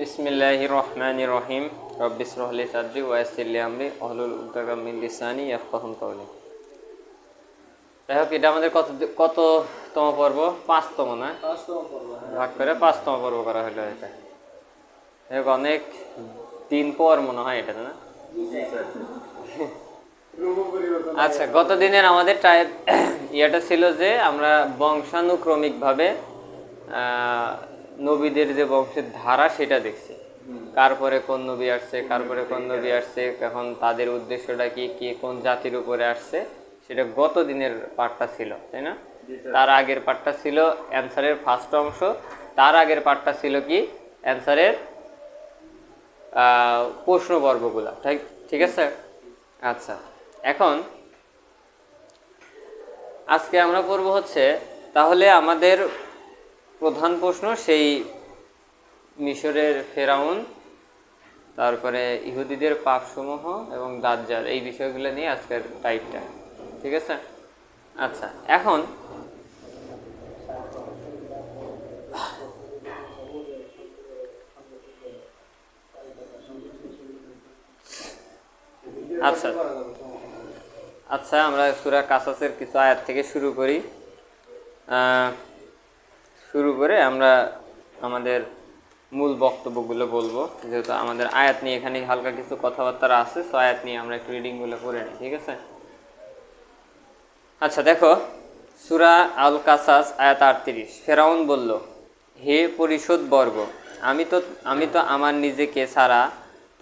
বিসমিল্লাহ রহমান রহিম রব্বিস রহলি সাদ্রি ওয়াসিল্লি আমরি। অহলুল উদ্দাকা মিন লিসানি ইয়াফকাহুন কাওলি। যাই হোক এটা আমাদের কত কততম পর্ব? পাঁচতম না? ভাগ করে পাঁচতম পর্ব করা হলো এটা। যাই অনেক দিন পর মনে হয় এটা না? আচ্ছা গত দিনের আমাদের ইয়েটা ছিল যে আমরা বংশানুক্রমিকভাবে নবীদের যে বংশের ধারা সেটা দেখছি। কার পরে কোন নবী আসছে, কার পরে কোন নবী আসছে, এখন তাদের উদ্দেশ্যটা কি, কে কোন জাতির উপরে আসছে, সেটা গত দিনের পার্টটা ছিল, তাই না? তার আগের পার্টটা ছিল অ্যান্সারের ফার্স্ট অংশ। তার আগের পার্টটা ছিল কি? অ্যান্সারের প্রশ্নবর্গগুলা ঠিক ঠিক আছে? আচ্ছা এখন আজকে আমরা পড়ব হচ্ছে, তাহলে আমাদের প্রধান প্রশ্ন, সেই মিশরের ফেরাউন, তারপরে ইহুদিদের পাপসমূহ এবং দাজ্জাল, এই বিষয়গুলো নিয়ে আজকের টাইপটা। ঠিক আছে? আচ্ছা এখন আচ্ছা আচ্ছা আমরা সুরা কাসাসের কিছু আয়াত থেকে শুরু করি। শুরু করে আমরা আমাদের মূল বক্তব্যগুলো বলব। যেহেতু আমাদের আয়াত নিয়ে এখানে হালকা কিছু কথাবার্তা আছে সো আয়াত নিয়ে আমরা একটু রিডিংগুলো করে নিই, ঠিক আছে? আচ্ছা দেখো, সুরা আল কাসাস আয়াত আটত্রিশ। ফেরাউন বলল, হে পরিশোধ বর্গ, আমি তো আমি তো আমার নিজেকে ছাড়া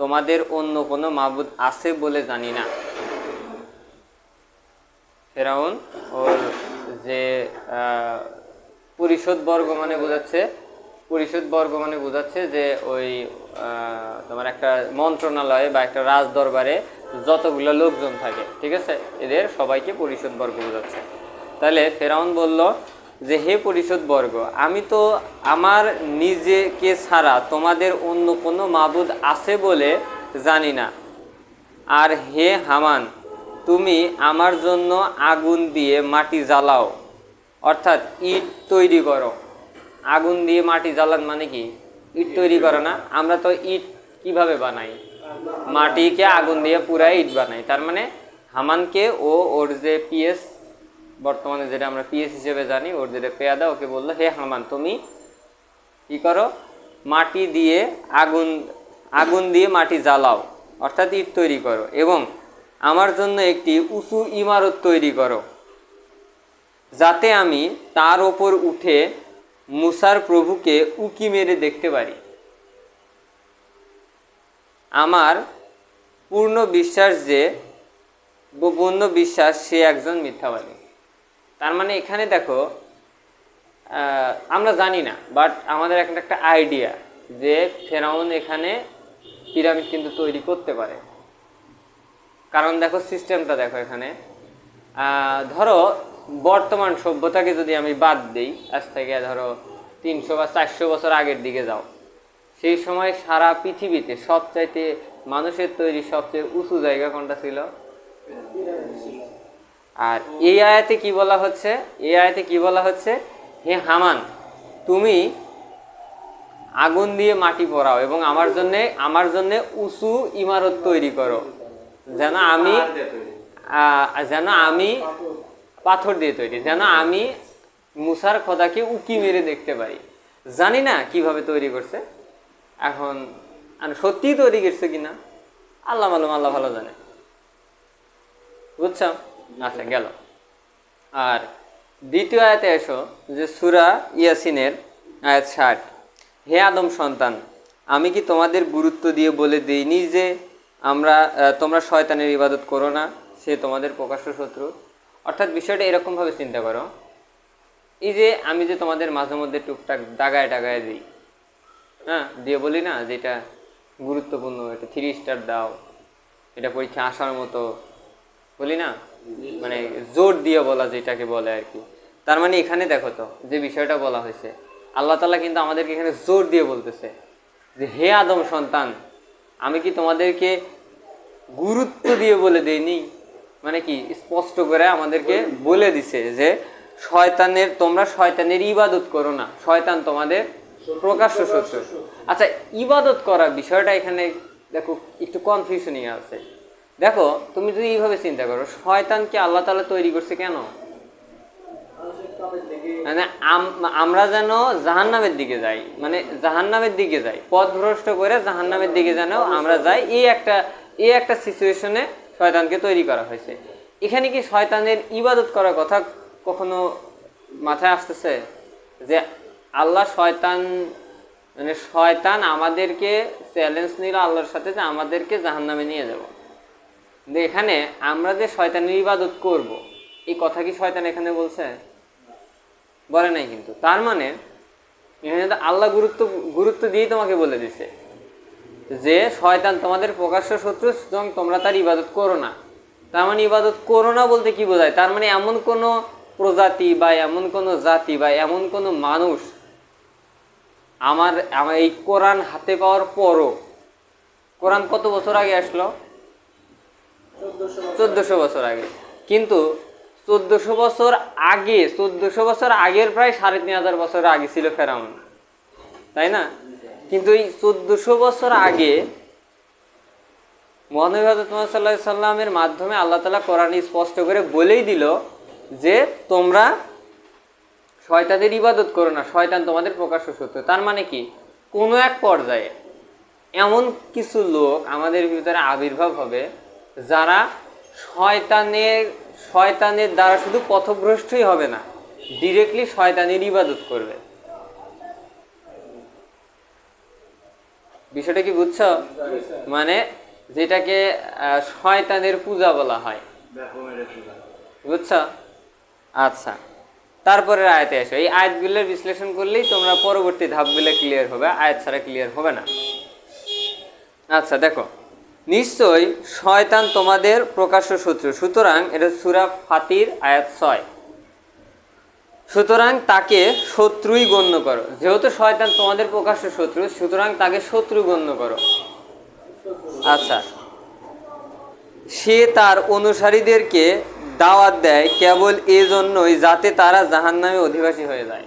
তোমাদের অন্য কোনো মাবুদ আছে বলে জানি না। ফেরাউন ওর যে পরিষদ বর্গ মানে বোঝাচ্ছে পরিষদ বর্গ মানে বোঝাচ্ছে যে ওই তোমার একটা মন্ত্রণালয়ে বা একটা রাজ দরবারে যতগুলো লোকজন থাকে, ঠিক আছে? এদের সবাইকে পরিষদ বর্গ বোঝাচ্ছে। তাহলে ফেরাউন বলল যে, হে পরিষদ বর্গ, আমি তো আমার নিজেকে ছাড়া তোমাদের অন্য কোনো মাবুদ আছে বলে জানি না। আর হে হামান, তুমি আমার জন্য আগুন দিয়ে মাটি জ্বালাও। অর্থাৎ ইট তৈরি করো। আগুন দিয়ে মাটি জ্বালান মানে কি? ইট তৈরি করো না। আমরা তো ইট কীভাবে বানাই? মাটিকে আগুন দিয়ে পুরাই ইট বানাই। তার মানে হামানকে ও ওর যে পিএস, বর্তমানে যেটা আমরা পিএস হিসেবে জানি, ওর যেটা পেয়াদা, ওকে বলল, হে হামান, তুমি কি করো? মাটি দিয়ে আগুন আগুন দিয়ে মাটি জ্বালাও। অর্থাৎ ইট তৈরি করো। এবং আমার জন্য একটি উঁচু ইমারত তৈরি করো। যাতে আমি তার ওপর উঠে মুসার প্রভুকে উকি মেরে দেখতে পারি। আমার পূর্ণ বিশ্বাস যে পূর্ণ বিশ্বাস সে একজন মিথ্যাবাদী। তার মানে এখানে দেখো আমরা জানি না বাট আমাদের একটা একটা আইডিয়া যে ফেরাউন এখানে পিরামিড কিন্তু তৈরি করতে পারে। কারণ দেখো সিস্টেমটা দেখো এখানে। ধরো বর্তমান সভ্যতাকে যদি আমি বাদ দিই, আজ থেকে ধরো তিনশো বা চারশো বছর আগের দিকে যাও, সেই সময় সারা পৃথিবীতে সবচাইতে মানুষের তৈরি সবচেয়ে উঁচু জায়গা কোনটা ছিল? আর এই আয়াতে কি বলা হচ্ছে? এই আয়াতে কি বলা হচ্ছে? হে হামান, তুমি আগুন দিয়ে মাটি পড়াও এবং আমার জন্য আমার জন্য উঁচু ইমারত তৈরি করো। যেন আমি যেন আমি পাথর দিয়ে তৈরি, যেন আমি মুসার খোদাকে উকি মেরে দেখতে পারি। জানি না কীভাবে তৈরি করছে। এখন আর সত্যিই তৈরি করছে কিনা, আল্লাহ মালুম, আল্লাহ ভালো জানে। বুঝছ? আচ্ছা গেল। আর দ্বিতীয় আয়াতে এসো যে সুরা ইয়াসিনের আয়াত ষাট, হে আদম সন্তান, আমি কি তোমাদের গুরুত্ব দিয়ে বলে দিইনি যে আমরা তোমরা শয়তানের ইবাদত করো না? সে তোমাদের প্রকাশ্য শত্রু। অর্থাৎ বিষয়টা এরকমভাবে চিন্তা করো। এই যে আমি যে তোমাদের মাঝে মধ্যে টুকটাক দাগায় টাগায় দিই হ্যাঁ? দিয়ে বলি না যে এটা গুরুত্বপূর্ণ, এটা থ্রি স্টার দাও, এটা পরীক্ষা আসার মতো, বলি না? মানে জোর দিয়ে বলা যেটাকে বলে আর কি। তার মানে এখানে দেখো তো, যে বিষয়টা বলা হয়েছে, আল্লাহ তালা কিন্তু আমাদেরকে এখানে জোর দিয়ে বলতেছে যে, হে আদম সন্তান, আমি কি তোমাদেরকে গুরুত্ব দিয়ে বলে দেইনি? মানে কি, স্পষ্ট করে আমাদেরকে বলে দিছে যে শয়তানের, তোমরা শয়তানের ইবাদত করো না। শয়তান তোমাদের প্রকাশ্য শত্রু। আচ্ছা ইবাদত করা বিষয়টা এখানে দেখো, একটু কনফিউশনই আছে। দেখো, তুমি যদি এইভাবে চিন্তা করো, শয়তানকে আল্লাহ তালা তৈরি করছে কেন? মানে আম- আমরা যেন জাহান্নামের দিকে যাই মানে জাহান্নামের দিকে যাই পথ ভ্রষ্ট করে জাহান্নামের দিকে যেন আমরা যাই, এই একটা এই একটা সিচুয়েশনে শয়তানকে তৈরি করা হয়েছে। এখানে কি শয়তানের ইবাদত করার কথা কখনো মাথায় আসতেছে? যে আল্লাহ শয়তান মানে শয়তান আমাদেরকে চ্যালেঞ্জ নিল আল্লাহর সাথে যে আমাদেরকে জাহান্নামে নিয়ে যাব। কিন্তু এখানে আমরা যে শয়তানের ইবাদত করব, এই কথা কি শয়তান এখানে বলছে? বলে নাই কিন্তু। তার মানে এখানে তো আল্লাহ গুরুত্ব গুরুত্ব দিয়েই তোমাকে বলে দিছে। যে শয়তান তোমাদের প্রকাশ্য শত্রু, সুতরাং তোমরা তার ইবাদত করো না। তার মানে ইবাদত করো না বলতে কি বোঝায়? তার মানে এমন কোনো প্রজাতি বা এমন কোনো জাতি বা এমন কোনো মানুষ আমার আমার এই কোরআন হাতে পাওয়ার পরও, কোরআন কত বছর আগে আসলো? চোদ্দশো বছর আগে। কিন্তু চোদ্দশো বছর আগে, চোদ্দশো বছর আগের প্রায় সাড়ে তিন হাজার বছর আগে ছিল ফেরাউন। তাই না? কিন্তু এই চোদ্দশো বছর আগে মহানবী সাল্লামের মাধ্যমে আল্লাহ তালা কোরআন স্পষ্ট করে বলেই দিল যে তোমরা শয়তানের ইবাদত করো না, শয়তান তোমাদের প্রকাশ্য সত্য তার মানে কি? কোনো এক পর্যায়ে এমন কিছু লোক আমাদের ভিতরে আবির্ভাব হবে যারা শয়তানের শয়তানের দ্বারা শুধু পথভ্রষ্টই হবে না ডিরেক্টলি শয়তানের ইবাদত করবে। বিষয়টা কি বুঝছ? মানে যেটাকে শয়তানের পূজা বলা হয়। বুঝছ? আচ্ছা তারপরে আয়াতে আসো এই আয়াতগুলোর বিশ্লেষণ করলেই তোমরা পরবর্তী ধাপগুলো ক্লিয়ার হবে। আয়াত ছাড়া ক্লিয়ার হবে না। আচ্ছা দেখো। নিশ্চয় শয়তান তোমাদের প্রকাশ্য শত্রু। সুতরাং এটা সুরা ফাতির আয়াত ছয়। সুতরাং তাকে শত্রুই গণ্য করো। যেহেতু শয়তান তোমাদের প্রকাশ্য শত্রু সুতরাং তাকে শত্রু গণ্য করো। আচ্ছা। সে তার অনুসারীদেরকে দাওয়াত দেয় কেবল এজন্যই যাতে তারা জাহান্নামে অধিবাসী হয়ে যায়।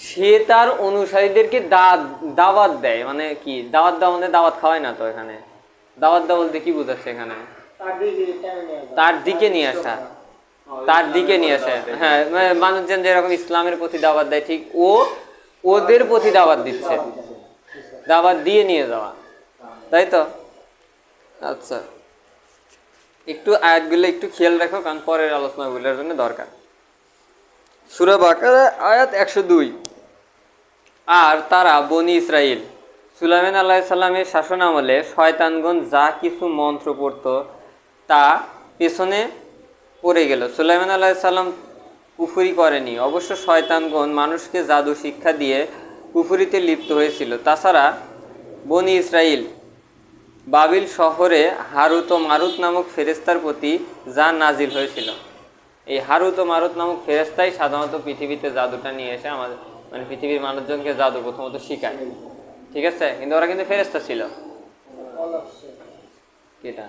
সে তার অনুসারীদেরকে দাওয়াত দেয়। মানে কি? দাওয়াত দেওয়া মানে দাওয়াত খাওয়ায় না তো এখানে? দাওয়াত দেওয়া বলতে কি বোঝাচ্ছে এখানে? তার দিকে নিয়ে আসা। তার দিকে নিয়ে আসা। হ্যাঁ মানে মানুষজন যেরকম ইসলামের প্রতি দাওয়াত দেয়, ঠিক ও ওদের প্রতি দাওয়াত দিচ্ছে। দাওয়াত দিয়ে নিয়ে যাওয়া। তাই তো? আচ্ছা। একটু আয়াতগুলো একটু খেয়াল রাখো, কারণ পরের আলোচনাগুলোর জন্য দরকার। সুরা বাকারা, আয়াত একশো দুই। আর তারা বনি ইসরাইল, সুলাইমান আল্লাহ সাল্লামের শাসন আমলে শয়তানগণ যা কিছু মন্ত্র পড়তো, তা পেছনে পড়ে গেল। সুলাইমান আল্লাহ সাল্লাম পুফুরি করেনি। অবশ্য শয়তানগণ মানুষকে জাদু শিক্ষা দিয়ে পুফুরিতে লিপ্ত হয়েছিল। তাছাড়া বনি ইসরাইল বাবিল শহরে হারুত ও মারুত নামক ফেরেস্তার প্রতি যা নাজিল হয়েছিল। এই হারুত ও মারুত নামক ফেরেস্তাই সাধারণত পৃথিবীতে জাদুটা নিয়ে এসে আমাদের মানে পৃথিবীর মানুষজনকে জাদু প্রথমত শিখায়। ঠিক আছে? কিন্তু ওরা কিন্তু ফেরেস্তা ছিল। এটা